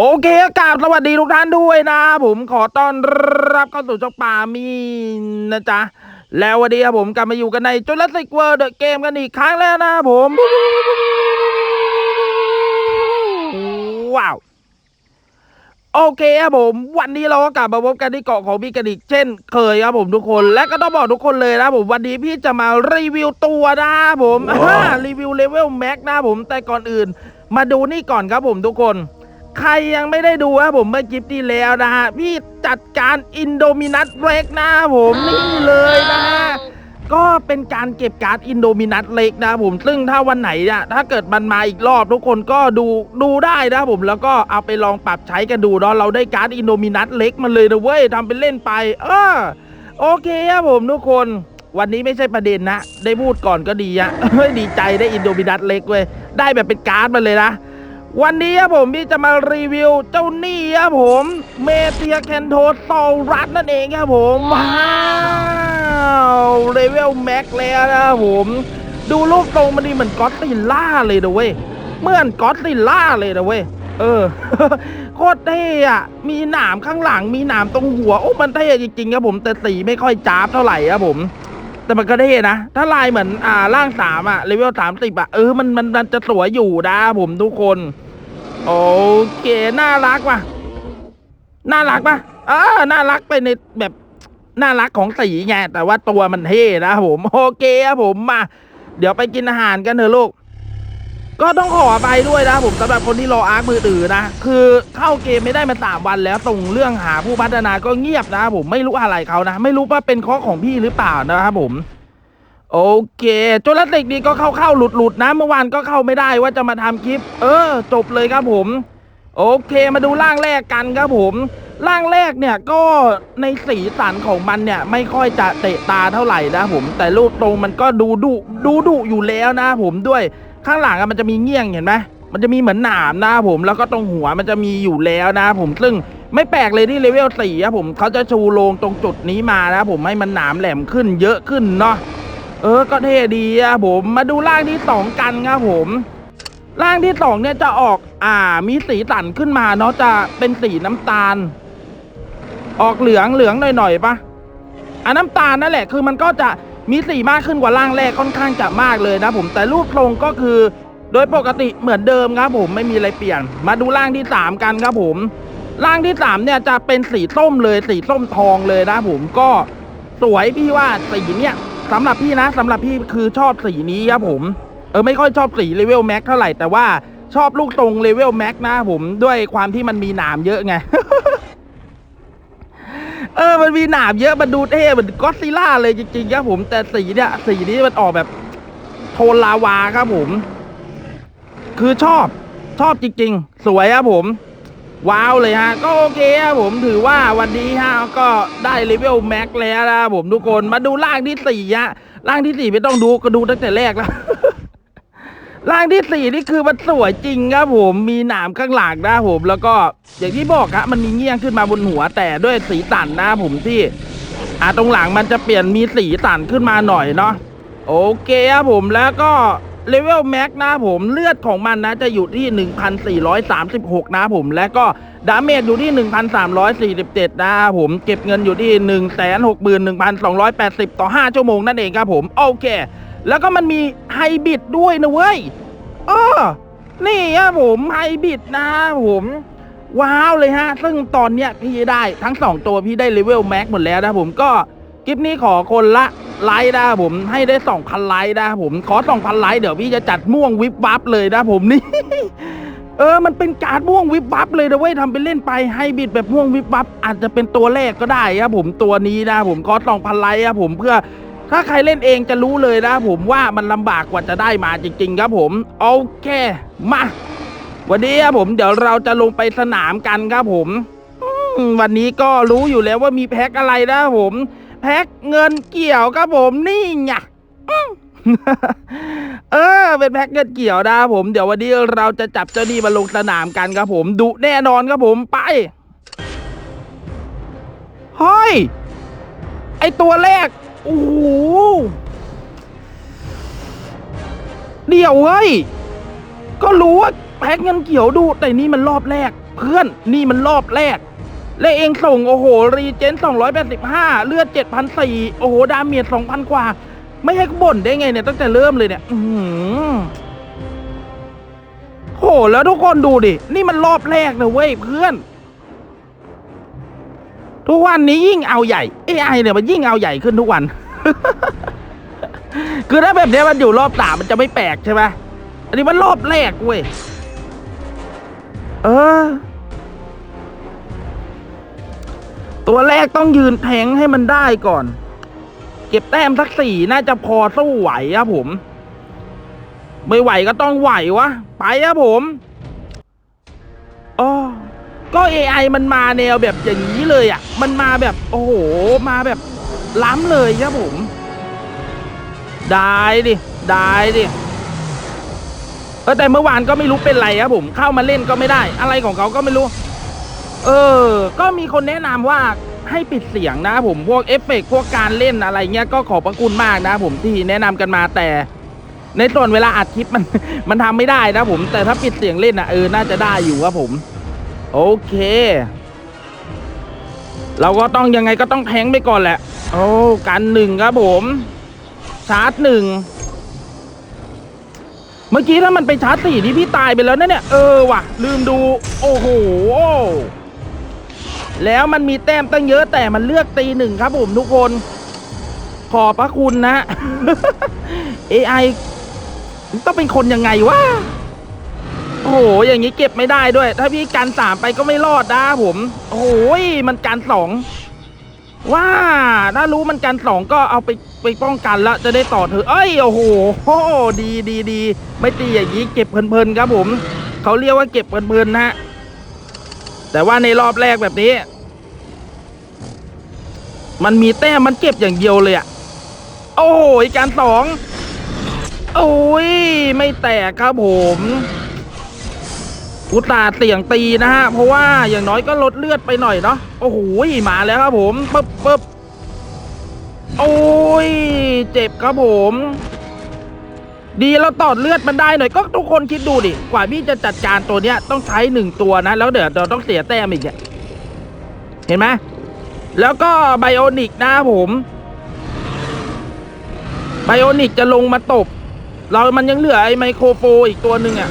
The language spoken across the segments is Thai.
โอเคกราบสวัสดีทุกท่านด้วยนะ ผมขอต้อนรับเข้าสู่ช่องป่ามีนนะจ๊ะ แล้ววันนี้ครับผมกลับมาอยู่กันในจุลศิกเวิร์ดเกมกันอีกครั้งแล้วนะผมว้าว โอเคครับผม วันนี้เราก็กลับมาพบกันที่เกาะของพี่กันอีกเช่น เคยครับผมทุกคนและก็ต้องบอกทุกคนเลยนะผมวันนี้พี่จะมารีวิวตัวนะครับผมว้าวอ่ารีวิวเลเวลแม็กนะครับผมแต่ก่อนอื่น มาดูนี่ก่อนครับผมทุกคน ใครยังไม่ได้ดูครับผมเมื่อคลิปที่แล้วนะฮะพี่จัดการอินโดมินัสเล็กนะครับผมนี่เลยนะฮะก็เป็นการเก็บการ์ดอินโดมินัสเล็กนะครับผมซึ่งถ้าวันไหนเนี่ยถ้าเกิดมันมาอีกรอบทุกคนก็ดูดูได้นะครับผมแล้วก็เอาไปลองปรับใช้กันดูเนาะเราได้การ์ดอินโดมินัสเล็กมาเลยนะเว้ยทำเป็นเล่นไป เออโอเคครับผมทุกคนวันนี้ไม่ใช่ประเด็นนะ ได้พูดก่อนก็ดีอะดีใจได้อินโดมินัสเล็กเว้ยได้แบบเป็นการ์ดมาเลยนะ วันนี้ครับผมพี่จะมารีวิวเจ้านี่ครับผมเมเทียแคนโทโซรัสนั่นเองครับผมว้าวเลเวลแม็กแล้วนะครับผมดูรูปทรงมันดีเหมือนก็อดซิลล่าเลยนะเว้ยเหมือนก็อดซิลล่าเลยนะเว้ยเออโคตรเท่อะมีหนามข้างหลังมีหนามตรงหัวโอ้มันเท่จริงๆครับผมแต่สีไม่ค่อยจ้าบเท่าไหร่ครับผม แต่มันก็ได้นะ ถ้าลายเหมือนอ่าร่างสามอะเลเวลสามสิบอะเออมันมันมันจะสวยอยู่นะผมทุกคน โอเค น่ารักว่ะ น่ารักปะเออน่ารักไปในแบบน่ารักของสีไงแต่ว่าตัวมันเท่นะผม โอเคครับผมมา เดี๋ยวไปกินอาหารกันเถอะลูก ก็ต้องขอไปด้วยนะผมสำหรับคนที่รออาร์คมือถือนะ คือเข้าเกมไม่ได้มาสามวันแล้วส่งเรื่องหาผู้พัฒนาก็เงียบนะผมไม่รู้อะไรเขานะ ไม่รู้ว่าเป็นข้อของพี่หรือเปล่านะครับผม โอเคจุลศิกนี่ก็เข้าเข้าหลุดหลุดๆนะ เมื่อวานก็เข้าไม่ได้ว่าจะมาทำคลิป เออ จบเลยครับผม โอเคมาดูร่างแรกกันครับผมร่างแรกเนี่ยก็ในสีสันของมันเนี่ยไม่ค่อยจะเตะตาเท่าไหร่นะผมแต่รูปตรงมันก็ดูดุดูดุอยู่แล้วนะผมด้วย ข้างหลังอะมันจะมีเงี้ยงเห็นไหมมันจะมีเหมือนหนามนะผมแล้วก็ตรงหัวมันจะมีอยู่แล้วนะผมซึ่งไม่แปลกเลยที่เลเวลสี่ครับผมเขาจะชูโลงตรงจุดนี้มานะผมให้มันหนามแหลมขึ้นเยอะขึ้นเนาะเออก็เท่ดีอะผมมาดูร่างที่สองกันครับผมร่างที่สองเนี่ยจะออกอ่ามีสีสันขึ้นมาเนาะจะเป็นสีน้ำตาล ออกเหลืองเหลืองหน่อยๆปะอะน้ำตาลนั่นแหละคือมันก็จะ มีสีมากขึ้นกว่าร่างแรกค่อนข้างจะมากเลยนะผมแต่รูปทรงก็คือ โดยปกติเหมือนเดิมครับผมไม่มีอะไรเปลี่ยน มาดูร่างที่สามกันครับผมร่างที่สามเนี่ยจะเป็นสีส้มเลยสีส้มทองเลยนะผมก็สวยพี่ว่าสีเนี่ยสำหรับพี่นะสำหรับพี่คือชอบสีนี้ครับผม เออไม่ค่อยชอบสีเลเวลแม็กเท่าไหร่แต่ว่าชอบลูกทรงเลเวลแม็กนะผมด้วยความที่มันมีหนามเยอะไง เออ มันมีหนามเยอะ มันดูเท่เหมือนก็อดซิล่าเลยจริงๆครับผม แต่สีเนี่ย สีนี้มันออกแบบโทนลาวาครับผม คือชอบ ชอบจริงๆ สวยครับผม ว้าวเลยฮะ ก็โอเคครับผม ถือว่าวันนี้ฮะ ก็ได้เลเวลแม็กแล้วนะครับผมทุกคน มาดูร่างที่สี่ฮะร่างที่สี่ไม่ต้องดูก็ดูตั้งแต่แรกแล้ว ร่างที่สี่นี่คือมันสวยจริงครับผมมีหนามข้างหลังนะผมแล้วก็อย่างที่บอกครับมันมีเงี้ยงขึ้นมาบนหัวแต่ด้วยสีสันนะผมที่อ่าตรงหลังมันจะเปลี่ยนมีสีสันขึ้นมาหน่อยเนาะโอเคครับผมแล้วก็เลเวลแม็กนะผมเลือดของมันนะจะอยู่ที่ 1,436 นะครับผมและก็ดาเมจอยู่ที่ 1,347 นะครับผมเก็บเงินอยู่ที่ 161,280 ต่อ 5 ชั่วโมงนั่นเองครับผม โอเค แล้วก็มันมีไฮบริดด้วยนะเว้ยเออนี่ครับผมไฮบริดนะครับผมว้าวเลยฮะ ซึ่งตอนเนี้ยพี่ได้ทั้งสองตัวพี่ได้เลเวลแม็กหมดแล้วนะผมก็คลิปนี้ขอคนละไลค์นะผมให้ได้สองพันไลค์นะผมขอสองพันไลค์เดี๋ยวพี่จะจัดม่วงวิบวับเลยนะผมนี่ เออมันเป็นการม่วงวิบวับเลยนะเว้ยทำเป็นเล่นไปให้บิดแบบม่วงวิบวับอาจจะเป็นตัวแรกก็ได้ครับผมตัวนี้นะผมขอสองพันไลค์ครับผมเพื่อ ถ้าใครเล่นเองจะรู้เลยนะผมว่ามันลำบากกว่าจะได้มาจริง ๆ ครับผมโอเคมาวันนี้ครับผมเดี๋ยวเราจะลงไปสนามกันครับผมวันนี้ก็รู้อยู่แล้วว่ามีแพ็คอะไรนะผม แพ็คเงินเกี่ยวครับผมนี่ไงเออเป็นแพ็คเงินเกี่ยวนะผม เดี๋ยววันนี้เราจะจับเจ้านี่มาลงสนามกันครับผมดุแน่นอนครับผมไปเฮ้ยไอตัวแรก โอ้โหเดี๋ยวเฮ้ย ก็รู้ว่าแพ็กเงินเขียวดู แต่นี่มันรอบแรก เพื่อนนี่มันรอบแรก และเองส่ง โอ้โห รีเจน 285 เลือด 7,004โอ้โห ดาเมจ2,000 กว่า ไม่ให้กบ่นได้ไงเนี่ย ตั้งแต่เริ่มเลยเนี่ย อือหือโหแล้วทุกคนดูดิ นี่มันรอบแรกนะเว้ยเพื่อน ทุกวันนี้ยิ่งเอาใหญ่ AI เนี่ยมันยิ่งเอาใหญ่ขึ้นทุกวัน คือถ้าแบบนี้มันอยู่รอบสามมันจะไม่แปลกใช่ไหมอันนี้มันรอบแรกเว้ย เออ ตัวแรกต้องยืนแทงให้มันได้ก่อน เก็บแต้มสักสี่น่าจะพอสู้ไหวครับผม ไม่ไหวก็ต้องไหววะ ไปครับผมอ๋อ ก็ AI มันมาแนวแบบอย่างนี้เลยอะ มันมาแบบโอ้โห มาแบบล้ำเลยครับผม ได้ดิ ได้ดิเออแต่เมื่อวานก็ไม่รู้เป็นไรครับผม เข้ามาเล่นก็ไม่ได้ อะไรของเขาก็ไม่รู้ เออ ก็มีคนแนะนำว่าให้ปิดเสียงนะผม พวกเอฟเฟกพวกการเล่นอะไรเงี้ยก็ขอบพระคุณมากนะผมที่แนะนำกันมาแต่ในส่วนเวลาอัดคลิปมันมันทำไม่ได้นะผม แต่ถ้าปิดเสียงเล่นอะเออน่าจะได้อยู่ครับผม โอเค เราก็ต้องยังไงก็ต้องแทงไปก่อนแหละ โอ้กันหนึ่งครับผม ชาร์จหนึ่งเมื่อกี้ถ้ามันไปชาร์จสี่นี่พี่ตายไปแล้วนะเนี่ย เออว่ะ ลืมดู โอ้โห แล้วมันมีแต้มตั้งเยอะแต่มันเลือกตีหนึ่งครับผมทุกคน ขอบพระคุณนะ AI ต้องเป็นคนยังไงวะ โอ้โหอย่างนี้เก็บไม่ได้ด้วย ถ้าพี่กันสามไปก็ไม่รอดนะผม โอ้โหมันกันสองว่าถ้ารู้มันกันสองก็เอาไปไปป้องกันแล้วจะได้ต่อเธอเอ้ยโอ้โหโอ้ดีดีดีไม่ตีอย่างนี้เก็บเพลินๆครับผมเขาเรียกว่าเก็บเพลินๆนะแต่ว่าในรอบแรกแบบนี้ มันมีแต้มมันเก็บอย่างเดียวเลยอะโอ้โหการสองโอ้ยไม่แตกครับผม อุตาเสี่ยงตีนะฮะ เพราะว่าอย่างน้อยก็ลดเลือดไปหน่อยเนาะโอ้โหมาแล้วครับผมปึ๊บปึ๊บโอ้ยเจ็บครับผม ดีเราตอดเลือดมันได้หน่อยก็ทุกคนคิดดูดิกว่าพี่จะจัดการตัวเนี้ยต้องใช้หนึ่งตัวนะ แล้วเดี๋ยวเราต้องเสียแต้มอีกเห็นไหมแล้วก็ไบโอนิกนะครับผมไบโอนิกจะลงมาตบ เรามันยังเหลือไอ้ไมโครโฟอีกตัวหนึ่งอะ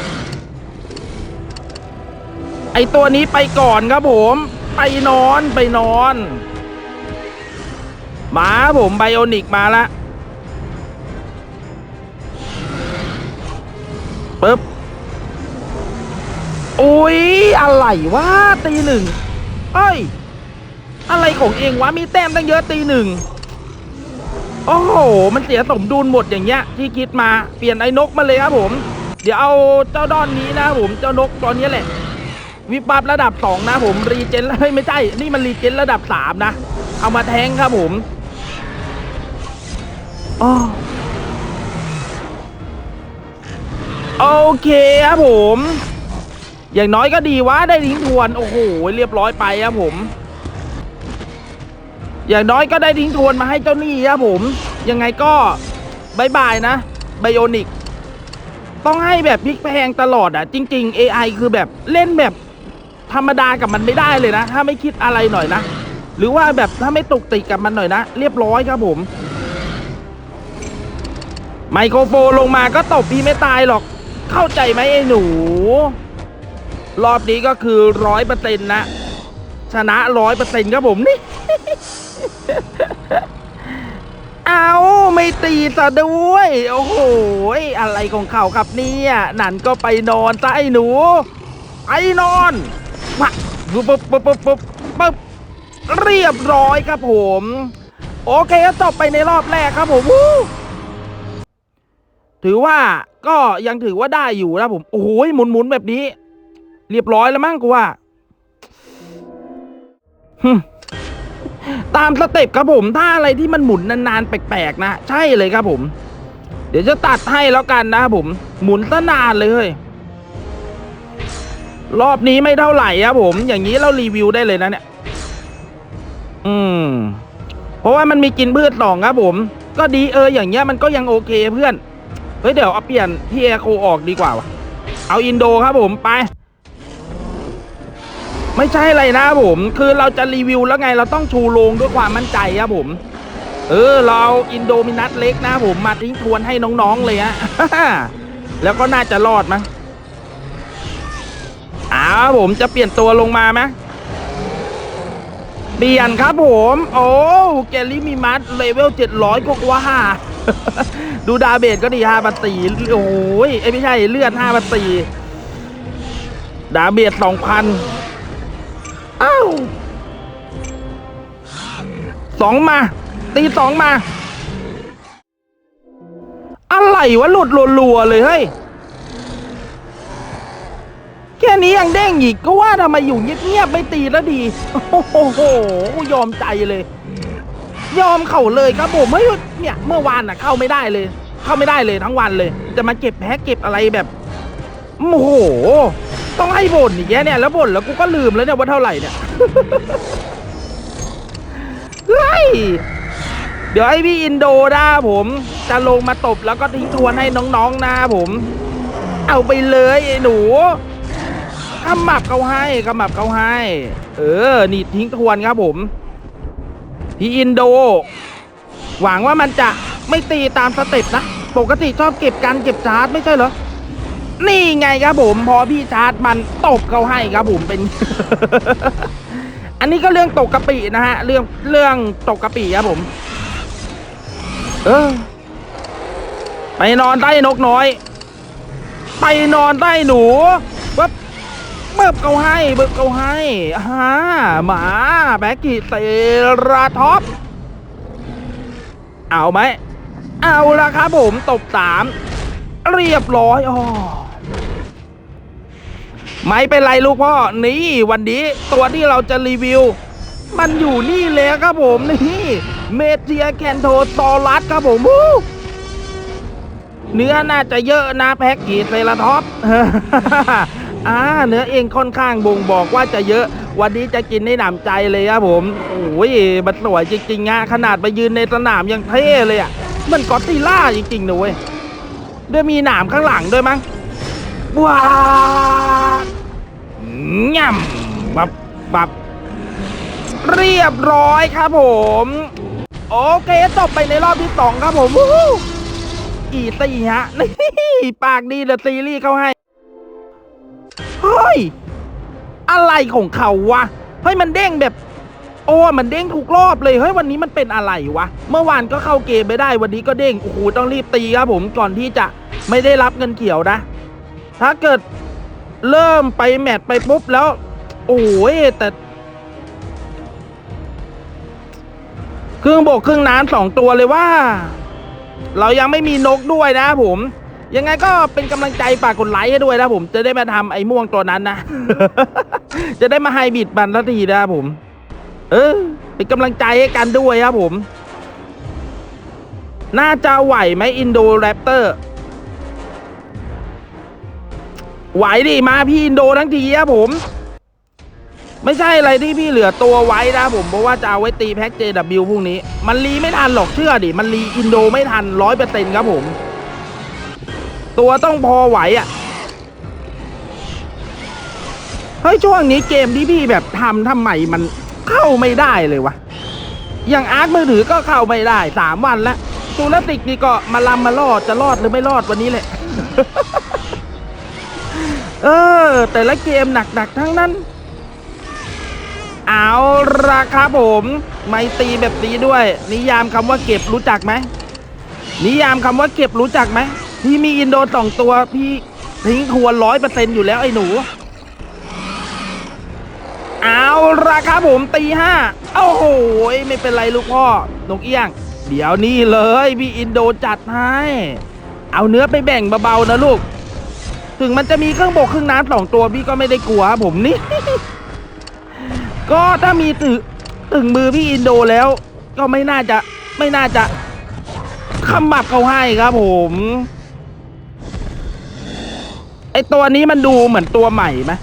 ไอตัวนี้ไปก่อนครับผม ไปนอนไปนอน มาผมไบโอนิกมาละปึ๊บอุ้ยอะไรวะตีหนึ่งเอ้ย อะไรของเองวะ มีแต้มตั้งเยอะตีหนึ่งโอ้โห มันเสียสมดุลหมดอย่างเงี้ย ที่คิดมาเปลี่ยนไอ้นกมาเลยครับผม เดี๋ยวเอาเจ้าด้อนนี้นะผม เจ้านกตอนนี้แหละ วิบวับระดับสองนะผมรีเจนเฮ้ยไม่ใช่ นี่มันรีเจนระดับสามนะ เอามาแทงครับผมอ้อโอเคครับผม อย่างน้อยก็ดีวะได้ทิ้งทวน โอ้โห เรียบร้อยไปครับผม อย่างน้อยก็ได้ทิ้งทวนมาให้เจ้านี้ครับผม ยังไงก็บายบายนะไบโอนิกต้องให้แบบพลิกแพงตลอดอะ จริง ๆ AI คือแบบเล่นแบบ ธรรมดากับมันไม่ได้เลยนะ ถ้าไม่คิดอะไรหน่อยนะ หรือว่าแบบถ้าไม่ตกติกกับมันหน่อยนะ เรียบร้อยครับผม ไมโครโฟนลงมาก็ตบพี่ไม่ตายหรอก เข้าใจไหมไอ้หนู รอบนี้ก็คือร้อยเปอร์เซ็นต์นะชนะร้อยเปอร์เซ็นต์ครับผมนี่ เอาไม่ตีซะด้วย โอ้โห อะไรของเขาครับเนี่ย นั่นก็ไปนอนซะไอ้หนู ไปนอน มาปุ๊บปุ๊บปุ๊บปุ๊บปุ๊บปุ๊บเรียบร้อยครับผม โอเคก็จบไปในรอบแรกครับผมถือว่าก็ยังถือว่าได้อยู่นะผม โอ้โหมุนหมุนๆแบบนี้ เรียบร้อยแล้วมั้งกูว่าตามสเต็ปครับผมถ้าอะไรที่มันหมุนนานๆแปลกๆนะ ใช่เลยครับผม เดี๋ยวจะตัดให้แล้วกันนะครับผม หมุนซะนานเลยเฮ้ย รอบนี้ไม่เท่าไหร่ครับผม อย่างนี้เรารีวิวได้เลยนะเนี่ย อืม เพราะว่ามันมีกินพืชสองครับผม ก็ดีเอออย่างเงี้ยมันก็ยังโอเคเพื่อน เฮ้ยเดี๋ยวเอาเปลี่ยนที่แอร์โคออกดีกว่าวะเอาอินโดครับผมไป ไม่ใช่อะไรนะผม คือเราจะรีวิวแล้วไงเราต้องชูโรงด้วยความมั่นใจครับผม เออ เราอินโดมินัสเล็กนะผมมาทิ้งทวนให้น้องๆเลยฮะแล้วก็น่าจะรอดมั้ง อ้าวผมจะเปลี่ยนตัวลงมาไหมเปลี่ยนครับผม โอ้เกลลี่มีมัดเลเวลเจ็ดร้อยกว่าดูดาเบจก็ดีห้าพันสี่โอ้ยเอ้ไม่ใช่เลือดห้าพันสี่ดาเบจสองพันอ้าวสองมา ตีสองมา อะไรวะหลุดรัวๆเลยเฮ้ย ค่นี้ยังเด้งอีกก็ว่าทำไมอยู่เงียบๆไม่ตีแล้วดี โอ้โห ยอมใจเลย ยอมเข่าเลยครับผมเฮ้ยเนี่ย เมื่อวานน่ะเข้าไม่ได้เลย เข้าไม่ได้เลยทั้งวันเลย จะมาเก็บแพ้เก็บอะไรแบบโอ้โห ต้องให้บ่นอีกแย่เนี่ยแล้วบ่นแล้วกูก็ลืมแล้วเนี่ยว่าเท่าไหร่เนี่ยเฮ้ยเดี๋ยวให้พี่อินโดนะผม จะลงมาตบแล้วก็ทิ้งทวนให้น้องๆนะผม เอาไปเลยไอ้หนู ขมับเขาให้ขมับเขาให้ เออ นี่ทิ้งทวนครับผมพี่อินโด หวังว่ามันจะไม่ตีตามสเต็ปนะ ปกติชอบเก็บกันเก็บชาร์จไม่ใช่เหรอ นี่ไงครับผม พอพี่ชาร์จมันตบเขาให้ครับผมเป็น อันนี้ก็เรื่องตกกะปินะฮะ เรื่องเรื่องตกกะปิครับผม เออ ไปนอนใต้นกน้อย ไปนอนใต้หนูเบิบ เบิบเขาให้เบิบเขาให้ฮ่าหมาแบกกิเตราท็อปเอาไหมเอาละครับผมตบสามเรียบร้อยอ๋อไม่เป็นไรลูกพ่อนี่วันนี้ตัวที่เราจะรีวิว มันอยู่นี่แล้วครับผมนี่เมเทียแคนโทซอรัสครับผมเนื้อน่าจะเยอะนะแพ็กกีเซราท็อป อ่าเนื้อเองค่อนข้างบ่งบอกว่าจะเยอะ วันนี้จะกินได้หนำใจเลยครับผมโอ้ยมันสวยจริงๆงะขนาดไปยืนในสนามยังเท่เลยอะมันกอตติล่าจริงๆนะเว้ยด้วยมีหนามข้างหลังด้วยมั้งว้าง่ำบับบับเรียบร้อยครับผม โอเคจบไปในรอบที่สองครับผมอีตีฮะนี่ปากดีเดอะซีรีส์เขาให้ เฮ้ย อะไรของเขาวะ เฮ้ยมันเด้งแบบ โอ้มันเด้งทุกรอบเลย เฮ้ยวันนี้มันเป็นอะไรวะ เมื่อวานก็เข้าเกมไม่ได้วันนี้ก็เด้ง โอ้โหต้องรีบตีครับผมก่อนที่จะไม่ได้รับเงินเขียวนะ ถ้าเกิดเริ่มไปแมตช์ไปปุ๊บแล้ว โอ้ยแต่ครึ่งบกครึ่งน้ำสองตัวเลยว่า เรายังไม่มีนกด้วยนะผม ยังไงก็เป็นกำลังใจฝากกดไลค์ให้ด้วยนะผม จะได้มาทำไอ้ม่วงตัวนั้นนะ จะได้มาไฮบิดมันทันทีนะผม เออ เป็นกำลังใจให้กันด้วยครับผม น่าจะไหวไหมอินโดแรปเตอร์ไหวดิมาพี่อินโดทั้งทีครับผม ไม่ใช่อะไรที่พี่เหลือตัวไว้นะผมเพราะว่าจะเอาไว้ตีแพ็ก JW พรุ่งนี้ มันรีไม่ทันหรอกเชื่อดิ มันรีอินโดไม่ทันร้อยเปอร์เซ็นต์ครับผม ตัวต้องพอไหวอะ่ะเฮ้ยช่วงนี้เกมที่พี่แบบทำทำไมมันเข้าไม่ได้เลยวะอย่างอาร์ตมือถือก็เข้าไม่ได้สามวันแล้วตูลติกนี่ก็มาลำมารอดจะรอดหรือไม่รอดวันนี้แหละเออ แต่ละเกมหนักๆทั้งนั้น เอาละครับผมไม่ตีแบบนี้ด้วย นิยามคำว่าเก็บรู้จักไหมนิยามคำว่าเก็บรู้จักไหม พี่มีอินโดสองตัวพี่ทิ้งทวนร้อยเปอร์เซ็นต์อยู่แล้วไอ้หนู เอาละครับผมตีห้าโอ้โหไม่เป็นไรลูกพ่อนกเอี้ยง เดี๋ยวนี้เลยพี่อินโดจัดให้ เอาเนื้อไปแบ่งเบาๆนะลูก ถึงมันจะมีเครื่องบกเครื่องน้ำสองตัวพี่ก็ไม่ได้กลัวผมนี่ ก็ถ้ามีถึงถึงมือพี่อินโดแล้ว ก็ไม่น่าจะไม่น่าจะขมับเขาให้ครับผม อตัวนี้มันดูเหมือนตัวใหม่ไหม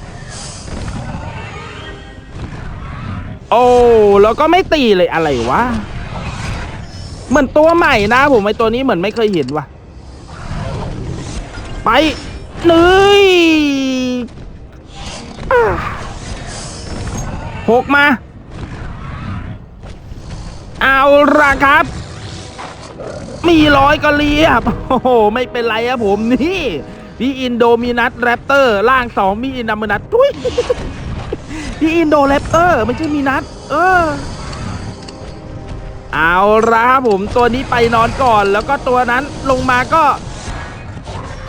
โอ้แล้วก็ไม่ตีเลยอะไรวะเหมือนตัวใหม่นะ ผมไอตัวนี้เหมือนไม่เคยเห็นว่ะ ไปนี่อ่าหกมา เอาละครับ มีร้อยก็เรียบ โอ้โห ไม่เป็นไรครับผมนี่ พี่อินโดมินัสแรปเตอร์ล่างสองมีอินดามินัสทุยพี่อินโดแรปเตอร์ไม่ใช่มีนัทเออ เอาละครับผมตัวนี้ไปนอนก่อน แล้วก็ตัวนั้นลงมาก็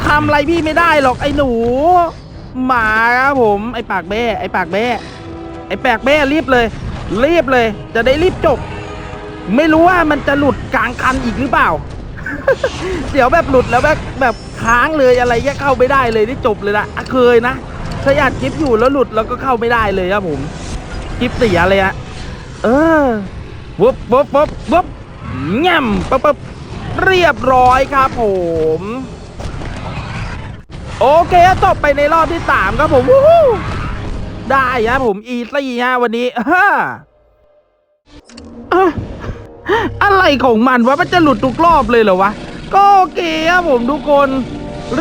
ทำอะไรพี่ไม่ได้หรอกไอ้หนู หมาครับผมไอ้ปากแบ้ไอ้ปากแบ้ไอ้ปากแบ้รีบเลย รีบเลย จะได้รีบจบ ไม่รู้ว่ามันจะหลุดกลางคันอีกหรือเปล่า เดี๋ยวแบบหลุดแล้วแบบแบบค้างเลยอะไรเงี้ยเข้าไม่ได้เลยนี่จบเลยนะอะเคยนะเคยอัดคลิปอยู่แล้วหลุดแล้วก็เข้าไม่ได้เลยครับผมคลิปเสียเลยอะเออวุบวุบวุบวุบแง่มปั๊บปั๊บเรียบร้อยครับผมโอเคจบไปในรอบที่สามครับผมได้ครับผมอีซี่ฮะวันนี้ฮ่า อะไรของมันวะมันจะหลุดทุกรอบเลยเหรอวะ ก็โอเคครับผมทุกคน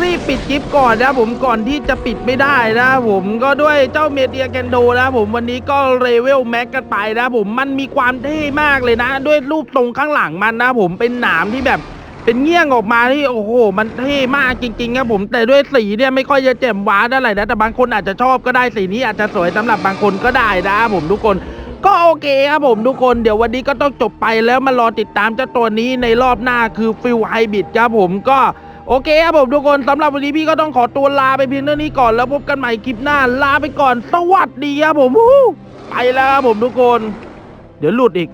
รีบปิดกิฟก่อนนะผมก่อนที่จะปิดไม่ได้นะผมก็ด้วยเจ้าเมเดียแกนโดนะผมวันนี้ก็เลเวลแม็กกันไปนะผมมันมีความเท่มากเลยนะ ด้วยรูปทรงข้างหลังมันนะผมเป็นหนามที่แบบเป็นเงี้ยงออกมาที่โอ้โห มันเท่มากจริงๆครับผมแต่ด้วยสีเนี่ยไม่ค่อยจะแจ่มว้าเท่าไหร่นะแต่บางคนอาจจะชอบก็ได้สีนี้อาจจะสวยสำหรับบางคนก็ได้นะผมทุกคน ก็โอเคครับผมทุกคนเดี๋ยววันนี้ก็ต้องจบไปแล้วมารอติดตามเจ้าตัวนี้ในรอบหน้าคือฟิวไฮบิดครับผมก็โอเคครับผมทุกคนสำหรับวันนี้พี่ก็ต้องขอตัวลาไปเพียงเท่านี้ก่อนแล้วพบกันใหม่คลิปหน้าลาไปก่อนสวัสดีครับผมไปแล้วครับผมทุกคน เดี๋ยวหลุดอีก